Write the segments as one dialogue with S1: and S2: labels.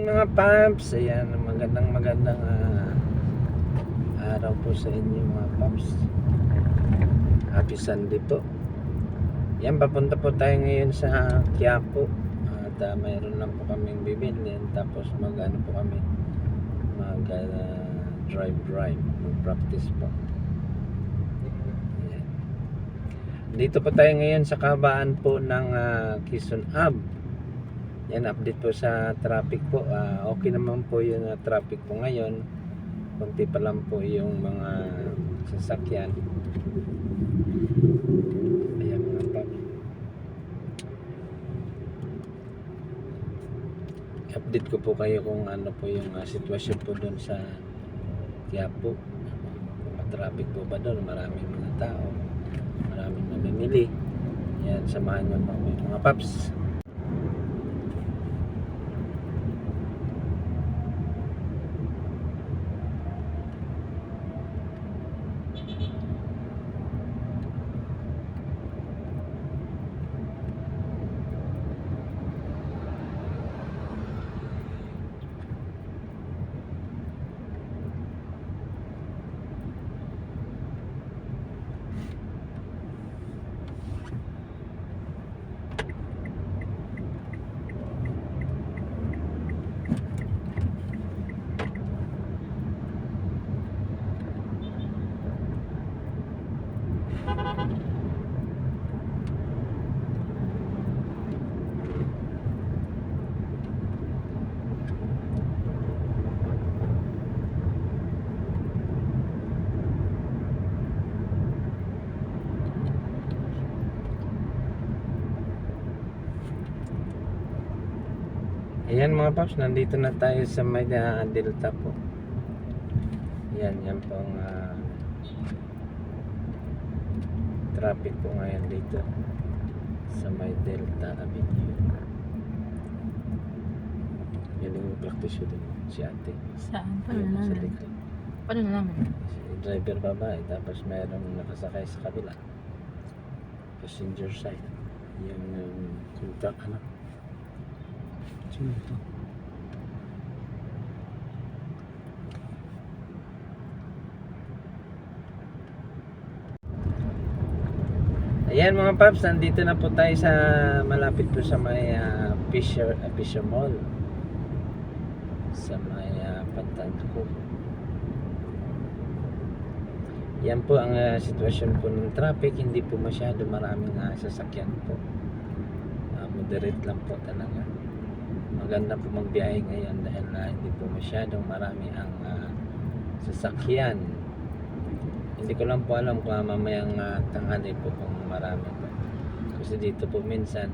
S1: Mga pumps, ayan, magandang magandang ah, araw po sa inyo mga pumps. Happy Sunday po. Yan, papunta po tayo ngayon sa Quiapo. At ah, mayroon lang po kaming bibilin. Tapos mag ano po kami, mag ah, drive drive, mag practice po. Ayan. Dito po tayo ngayon sa kabaan po ng ah, Quezon Ave. Yan, update po sa traffic po. Ah, okay naman po yung ah, traffic po ngayon. Kunti pa lang po yung mga sasakyan. Ayan mga pap. Update ko po kayo kung ano po yung ah, sitwasyon po doon sa Quiapo. Kung traffic po ba doon, maraming mga tao, maraming namimili. Yan, samahan nyo po mga paps. Ayan mga paps, nandito na tayo sa may ah, Delta po. Yan, yan po ang ah, traffic po ngayon dito sa may Delta Avenue. Yan yung practice yun din, si ate.
S2: Saan? Paano
S1: Yan, sa
S2: naman?
S1: likod.
S2: Paano naman?
S1: Si driver babae, tapos mayroong nakasakay sa kabila. Passenger side. Yung um, yung truck, ano? Sino ito? Ayan mga paps, nandito na po tayo sa malapit po sa may ah, Fisher, ah, Fisher Mall. Sa may uh, Pantanco. Yan po ang ah, sitwasyon po ng traffic, hindi po masyado maraming ah, sasakyan po. Ah, moderate lang po talaga. Maganda po magbiyahe ngayon dahil ah, hindi po masyadong marami ang ah, sasakyan. Hindi ko lang po alam kung ah, mamayang ah, tanghali po kung marami po. Kasi dito po minsan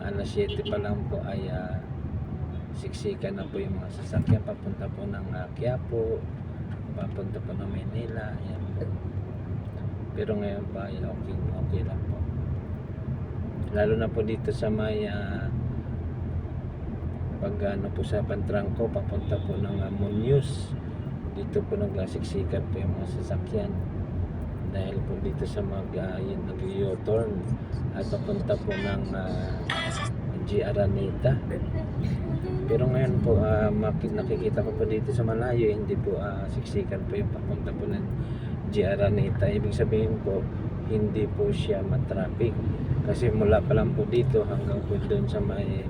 S1: alas 7 pa lang po ay ah, siksikan na po yung mga sasakyan papunta po ng uh, Quiapo papunta po ng Manila yan po. pero ngayon pa ay okay, okay lang po lalo na po dito sa may ah, pag ano po sa Pantrangco papunta po ng uh, Munyus dito po naglasiksikan po yung mga sasakyan dahil po dito sa mag uh, yun, nag-u-turn at papunta po ng uh, G. Araneta pero ngayon po maki- nakikita ko po dito sa malayo hindi po ah, siksikan po yung papunta po ng G. Araneta ibig sabihin po hindi po siya matraffic kasi mula pa lang po dito hanggang po doon sa may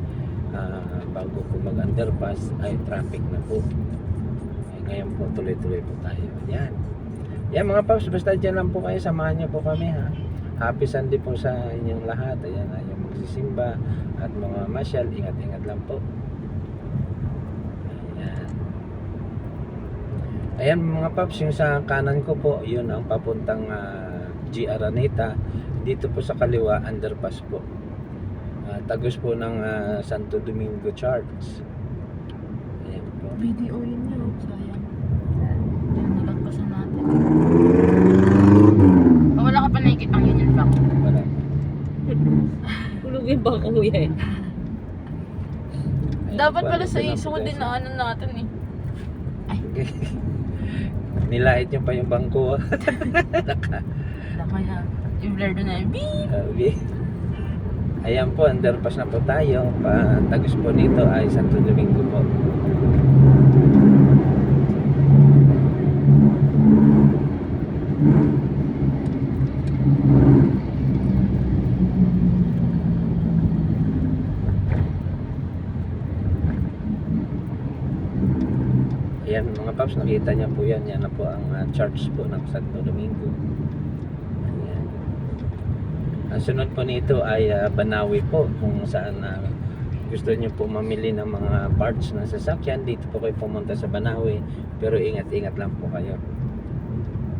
S1: ah, bago po mag underpass ay traffic na po ngayon po tuloy-tuloy po tayo. Yan. Yan mga paps basta dyan lang po kayo. Samahan niyo po kami ha? Happy Sunday po sa inyong lahat. Ayan ay yung magsisimba at mga masyal. Ingat-ingat lang po. Ayan. Ayan mga paps yung sa kanan ko po yun ang papuntang ah, G. Araneta dito po sa kaliwa underpass po. Ah, tagos po ng ah, Santo Domingo Church.
S2: Video yun yun. Sayang. Yung nalagpasan natin. Oh, wala ka pa nakikita ang Union Bank.
S1: wala
S3: Kulog yung baka kuya eh.
S2: Dapat pala sa iso din na ano natin eh.
S1: Nilait nyo pa yung bangko. ah.
S2: Wala kaya. Yung blur doon na yun. Beep!
S1: Sabi. Ayan po, underpass na po tayo. Patagos po dito ay Santo Domingo po. Paps, nakita niya po yan. Yan na po ang ah, church po ng Santo Domingo. Ayan. Ang sunod po nito ay ah, Banawi po kung saan ah, gusto niyo po mamili ng mga parts ng sasakyan dito po kayo pumunta sa Banawi pero ingat-ingat lang po kayo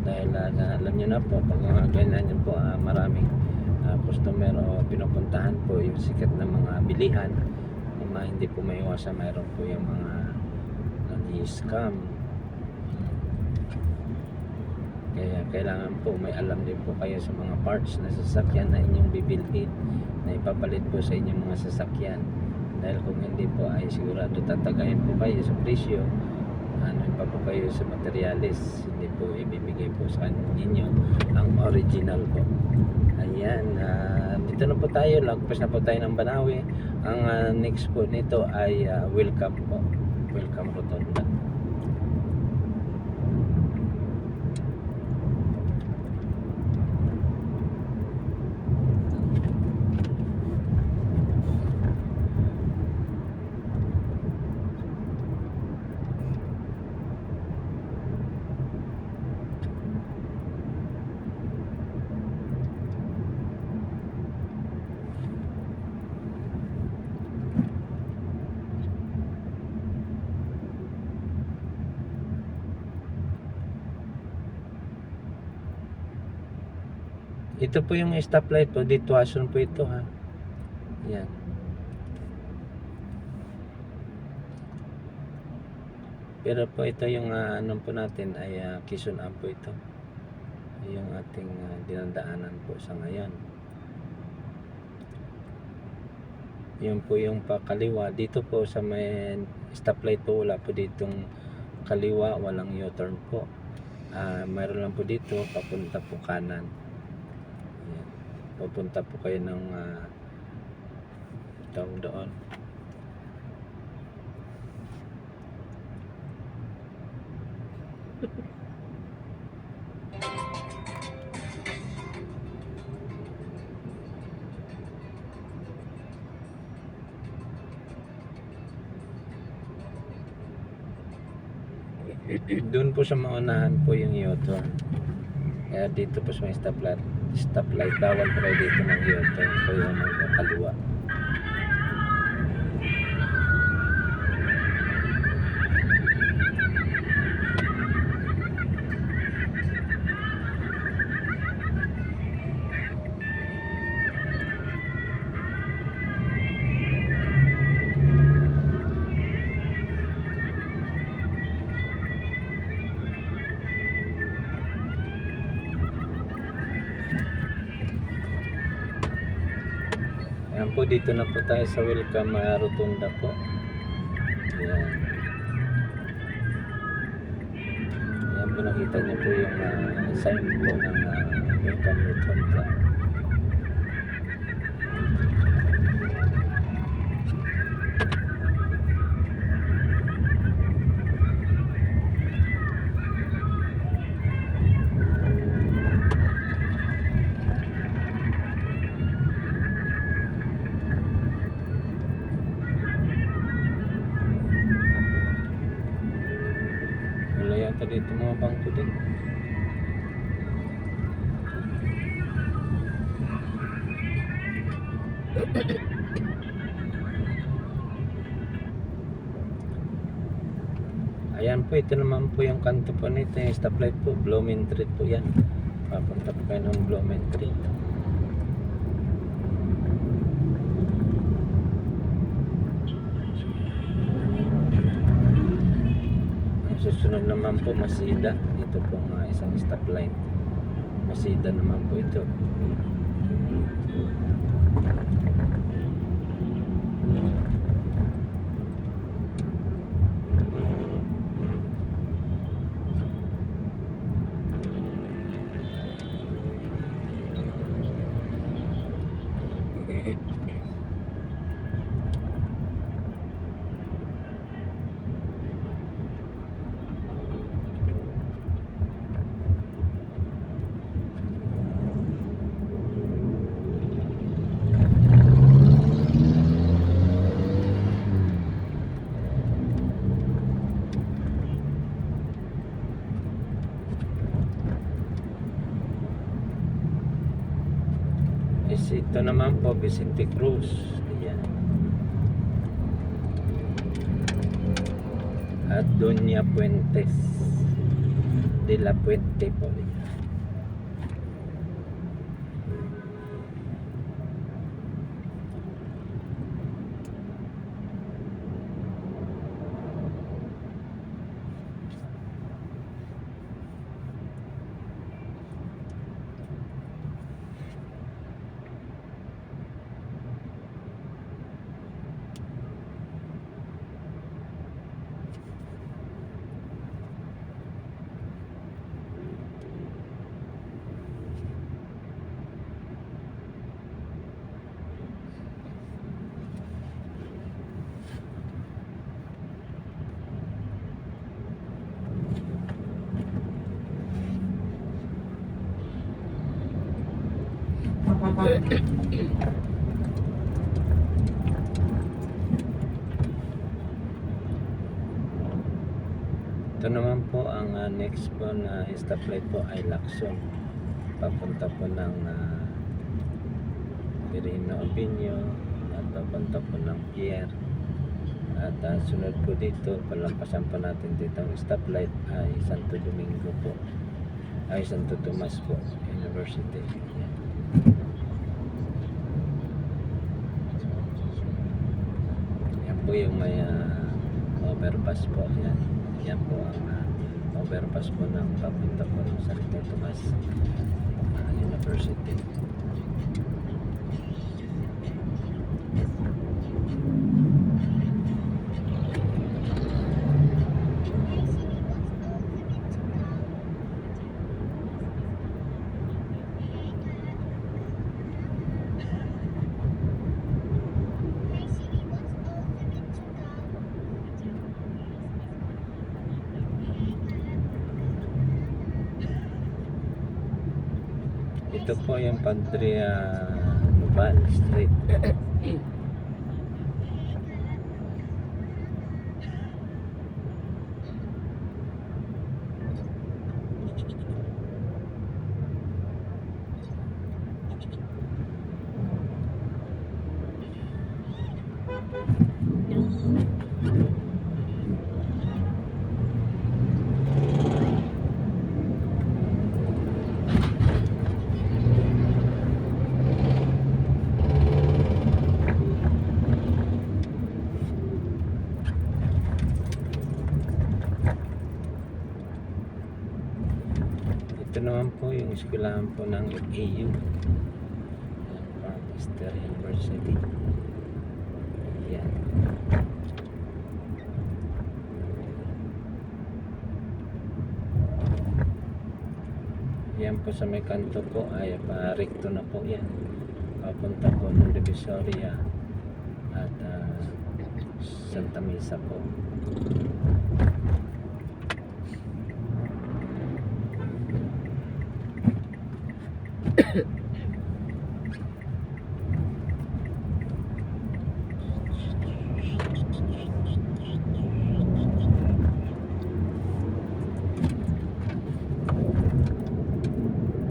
S1: dahil ah, na, alam niyo na po pag mga ganyan po ah, maraming ah, customer o pinupuntahan po yung sikat na mga bilihan mga hindi po maiwasan mayroon po yung mga nag-scam kaya kailangan po may alam din po kayo sa mga parts na sasakyan na inyong bibilhin na ipapalit po sa inyong mga sasakyan. Dahil kung hindi po ay sigurado tatagayin po kayo sa presyo ano pa po kayo sa materialis hindi po ibibigay po sa inyo ang original po. Ayan ah, dito na po tayo lagpas na po tayo ng Banawi ang ah, next po nito ay ah, welcome po. Welcome Rotonda ito po yung stoplight po. Dituason po ito ha? Yan pero po ito yung ah, ano po natin ay uh, Quezon Am po ito. Yung ating ah, dinadaanan po sa ngayon. Yun po yung pakaliwa. Dito po sa may stoplight po wala po ditong kaliwa walang U-turn po. Ah, mayroon lang po dito papunta po kanan. Pupunta po kayo ng uh, tawag doon? Doon po sa maunahan po yung U-turn kaya dito po sa may stoplight stoplight. Bawal kayo dito ng U-turn po yung magkakaliwa Ayan dito na po tayo sa Welcome uh, Rotunda po. Ayan. Ayan po, nakita niyo po yung uh, sign po ng uh, Welcome Rotunda. Yata dito mga bangko din. Ayan po, ito naman po yung kanto po nito, yung stoplight po, Blooming Street po yan. Papunta po kayo ng Blooming Street. Susunod naman po, Masida. Ito po mga isang stoplight. Masida naman po ito. Ito naman po, Vicente Cruz. Ayan. At Doña Puentes. De la Puente po. Ito naman po ang ah, next po na stoplight po ay Lacson. Papunta po ng uh, Pirino Abinyo at papunta po ng Pierre. At ah, sunod po dito, palampasan po natin dito ang stoplight ay Santo Domingo po. Ay Santo Tomas po University. Yan. Yan po yung may ah, overpass po. Yan. Yan po ang ah, overpass po ng papunta po ng Santo Tomas ah, University. Ito po yung Padre uh, Nubal Street. Ito naman po yung eskwelahan po ng AU. Eastern University. Yan. Yan po sa may kanto po ay pa recto na po yan. Papunta po ng Divisoria at ah, Santa Mesa po.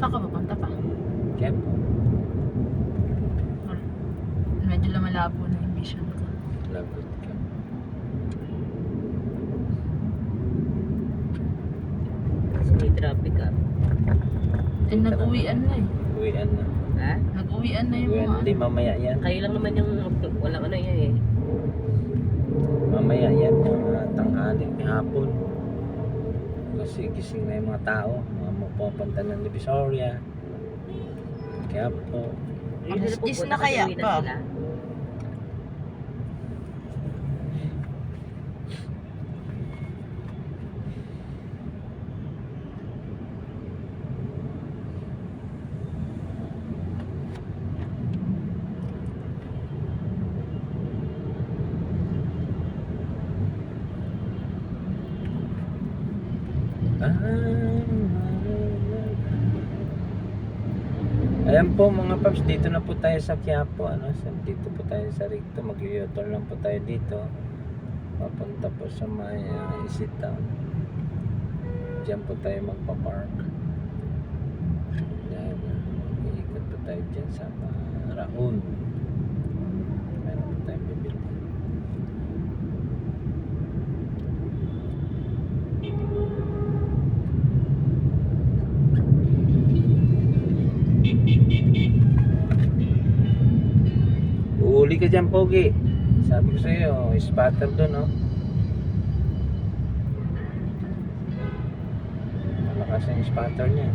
S2: Saan ka papunta pa?
S1: Kaya po,
S2: Medyo lumalabo na yung vision ko.
S1: lagot ka.
S3: Kasi may traffic ah.
S2: Eh, nag-uwian na eh.
S1: Uwian na.
S2: Yung
S1: Uwian,
S2: mga
S1: hindi mamaya yan.
S3: Kayo lang naman yung walang ano yan eh.
S1: Mamaya yan, mga tanghali, hapon. Kasi gising na yung mga tao, mga mapupunta ng Divisoria. Kaya po,
S2: Alas
S3: sila
S2: 10
S3: pupunta
S2: na kaya pa.
S1: Ayan po mga paps, dito na po tayo sa Quiapo. Ano? Dito po tayo sa Ricto. Mag-u-turn lang po tayo dito. Papunta po sa may uh, Isit Town. Diyan po tayo magpa-park. Dahil uh, iikot po tayo dyan sa uh, ka dyan, Pogi. Sabi ko sa'yo, spatter doon, oh. Malakas yung spatter niya.